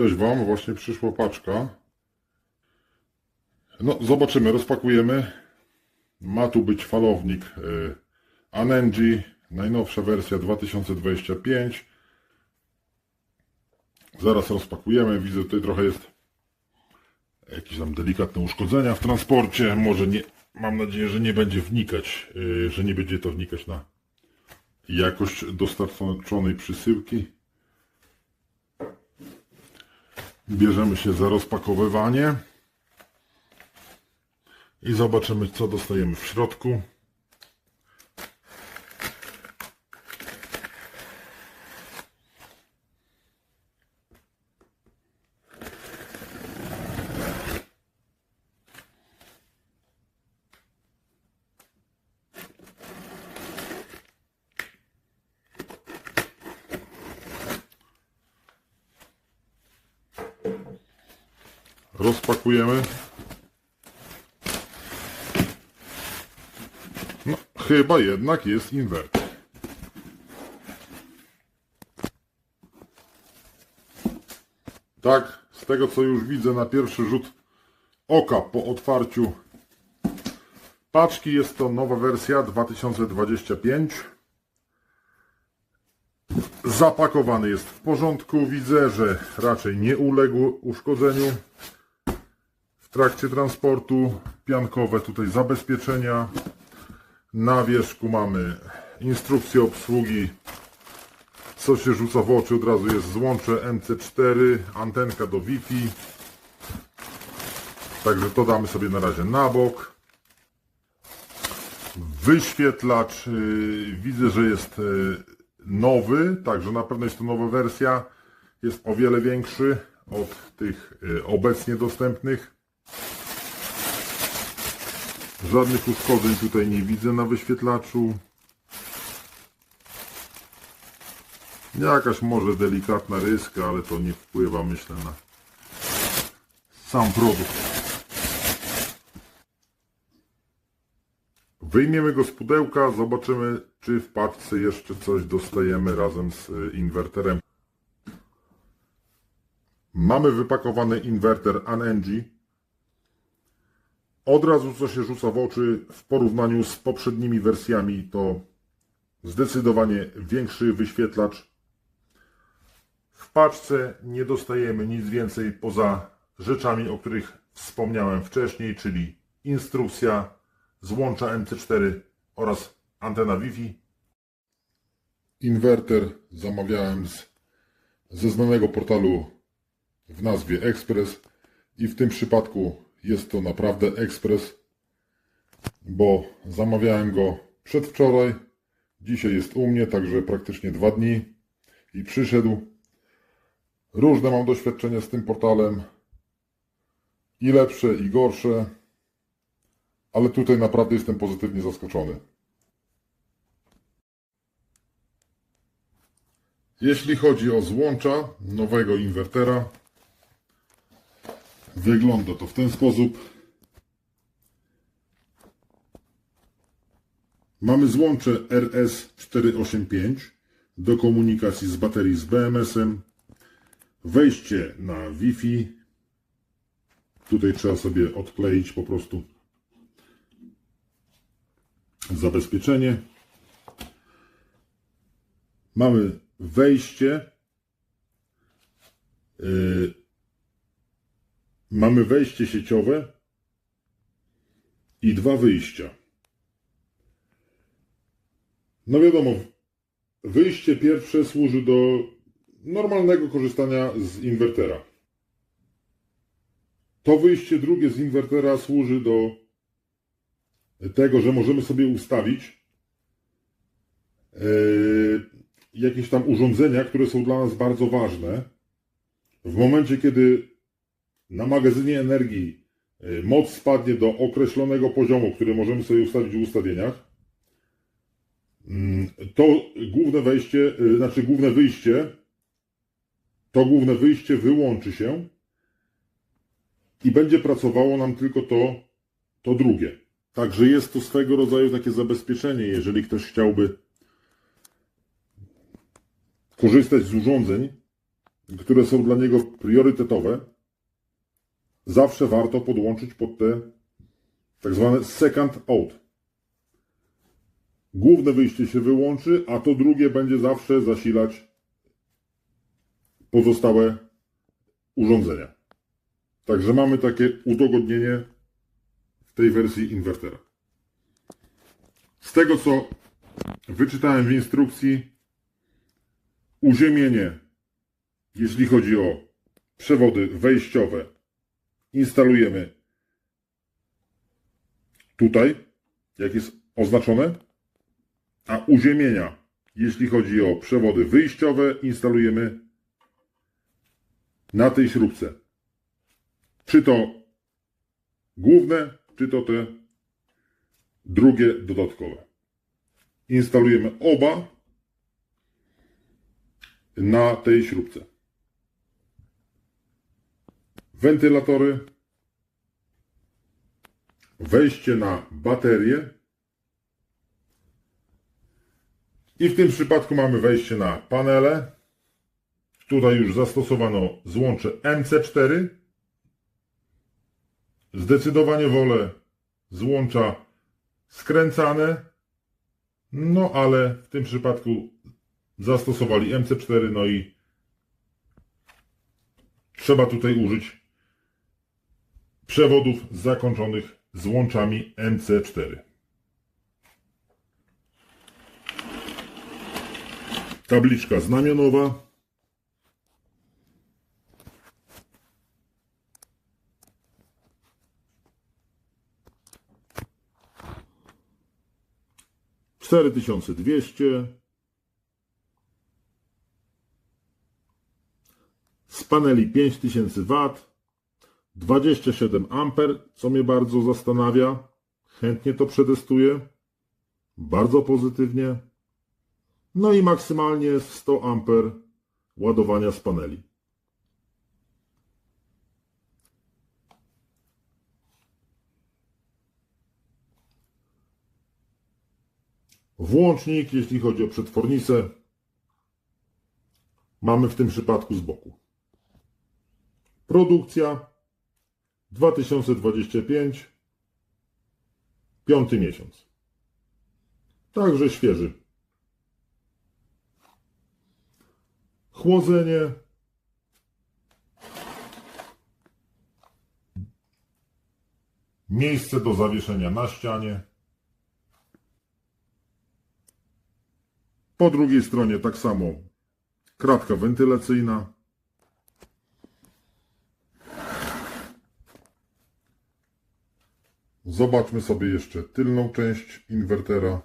Cześć Wam, właśnie przyszła paczka. No, zobaczymy, rozpakujemy. Ma tu być falownik y, Anenji, najnowsza wersja 2025. Zaraz rozpakujemy. Widzę tutaj trochę jest jakieś tam delikatne uszkodzenia w transporcie. Może nie, mam nadzieję, że nie będzie wnikać, y, że nie będzie to wnikać na jakość dostarczonej przysyłki. Bierzemy się za rozpakowywanie i zobaczymy, co dostajemy w środku. Rozpakujemy. No, chyba jednak jest inwerter. Tak, z tego co już widzę na pierwszy rzut oka po otwarciu paczki, jest to nowa wersja 2025. Zapakowany jest w porządku. Widzę, że raczej nie uległ uszkodzeniu w trakcie transportu. Piankowe tutaj zabezpieczenia. Na wierzchu mamy instrukcję obsługi. Co się rzuca w oczy od razu jest złącze MC4, antenka do Wi-Fi. Także to damy sobie na razie na bok. Wyświetlacz yy, widzę, że jest yy, nowy, także na pewno jest to nowa wersja. Jest o wiele większy od tych yy, obecnie dostępnych. Żadnych uszkodzeń tutaj nie widzę na wyświetlaczu. Jakaś może delikatna ryska, ale to nie wpływa myślę na sam produkt. Wyjmiemy go z pudełka, zobaczymy czy w paczce jeszcze coś dostajemy razem z y, inwerterem. Mamy wypakowany inwerter Anenji. Od razu co się rzuca w oczy w porównaniu z poprzednimi wersjami to zdecydowanie większy wyświetlacz. W paczce nie dostajemy nic więcej poza rzeczami, o których wspomniałem wcześniej, czyli instrukcja, złącza MC4 oraz antena Wi-Fi. Inwerter zamawiałem z, ze znanego portalu w nazwie Express i w tym przypadku jest to naprawdę Express, bo zamawiałem go przedwczoraj, dzisiaj jest u mnie, także praktycznie dwa dni i przyszedł. Różne mam doświadczenia z tym portalem, i lepsze, i gorsze, ale tutaj naprawdę jestem pozytywnie zaskoczony. Jeśli chodzi o złącza nowego inwertera, wygląda to w ten sposób. Mamy złącze RS485 do komunikacji z baterii z BMS-em, wejście na Wi-Fi. Tutaj trzeba sobie odkleić po prostu zabezpieczenie. Mamy wejście. Yy, mamy wejście sieciowe i dwa wyjścia. No wiadomo, wyjście pierwsze służy do normalnego korzystania z inwertera. To wyjście drugie z inwertera służy do tego, że możemy sobie ustawić yy, jakieś tam urządzenia, które są dla nas bardzo ważne. W momencie, kiedy na magazynie energii yy, moc spadnie do określonego poziomu, który możemy sobie ustawić w ustawieniach, mm, to główne wejście, yy, znaczy główne wyjście, to główne wyjście wyłączy się i będzie pracowało nam tylko to, to drugie. Także jest to swego rodzaju takie zabezpieczenie, jeżeli ktoś chciałby korzystać z urządzeń które są dla niego priorytetowe, zawsze warto podłączyć pod te tak zwane second out. Główne wyjście się wyłączy, a to drugie będzie zawsze zasilać pozostałe urządzenia. Także mamy takie udogodnienie w tej wersji inwertera. Z tego co wyczytałem w instrukcji, uziemienie, jeśli chodzi o przewody wejściowe, instalujemy tutaj, jak jest oznaczone, a uziemienia, jeśli chodzi o przewody wyjściowe, instalujemy na tej śrubce. Czy to główne, czy to te drugie dodatkowe. Instalujemy oba na tej śrubce. Wentylatory, wejście na baterię i w tym przypadku mamy wejście na panele. Tutaj już zastosowano złącze MC4. Zdecydowanie wolę złącza skręcane, no ale w tym przypadku zastosowali MC4, no i trzeba tutaj użyć przewodów zakończonych złączami MC4. Tabliczka znamionowa. Cztery tysiące dwieście. Z paneli 5000 W. 27 amper, co mnie bardzo zastanawia. Chętnie to przetestuję. Bardzo pozytywnie. No i maksymalnie 100 amper ładowania z paneli. Włącznik, jeśli chodzi o przetwornicę, mamy w tym przypadku z boku. Produkcja 2025, piąty miesiąc. Także świeży. Chłodzenie. Miejsce do zawieszenia na ścianie. Po drugiej stronie tak samo kratka wentylacyjna. Zobaczmy sobie jeszcze tylną część inwertera.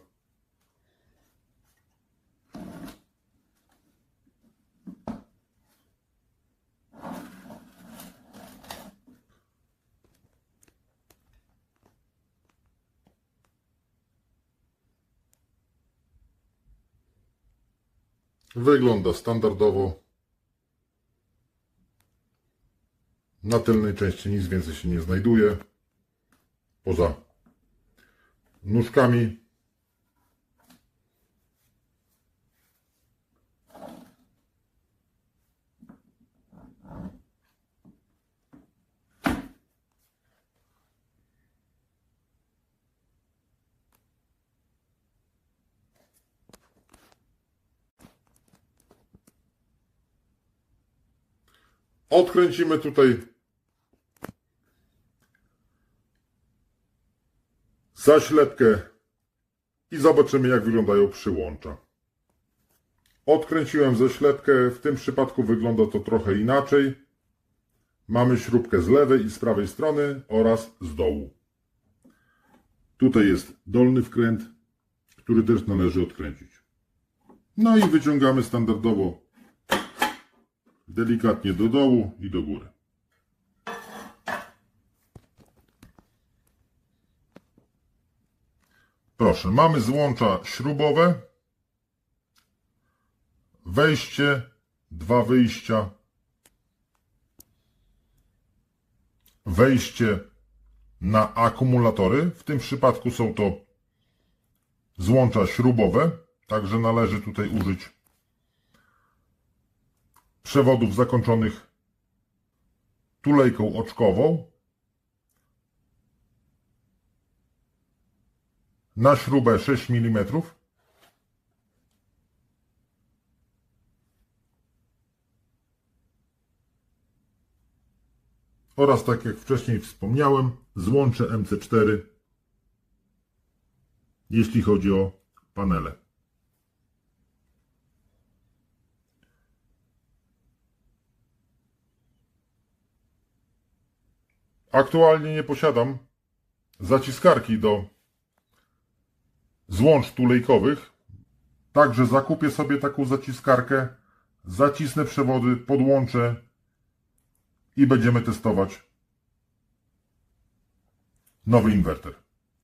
Wygląda standardowo. Na tylnej części nic więcej się nie znajduje poza nóżkami. Odkręcimy tutaj zaślepkę i zobaczymy jak wyglądają przyłącza. Odkręciłem zaślepkę, w tym przypadku wygląda to trochę inaczej. Mamy śrubkę z lewej i z prawej strony oraz z dołu. Tutaj jest dolny wkręt, który też należy odkręcić. No i wyciągamy standardowo delikatnie do dołu i do góry. Proszę, mamy złącza śrubowe, wejście, dwa wyjścia, wejście na akumulatory. W tym przypadku są to złącza śrubowe, także należy tutaj użyć przewodów zakończonych tulejką oczkową na śrubę 6 mm. Oraz tak jak wcześniej wspomniałem, złącze MC4, jeśli chodzi o panele. Aktualnie nie posiadam zaciskarki do złącz tulejkowych. Także zakupię sobie taką zaciskarkę, zacisnę przewody, podłączę i będziemy testować nowy inwerter.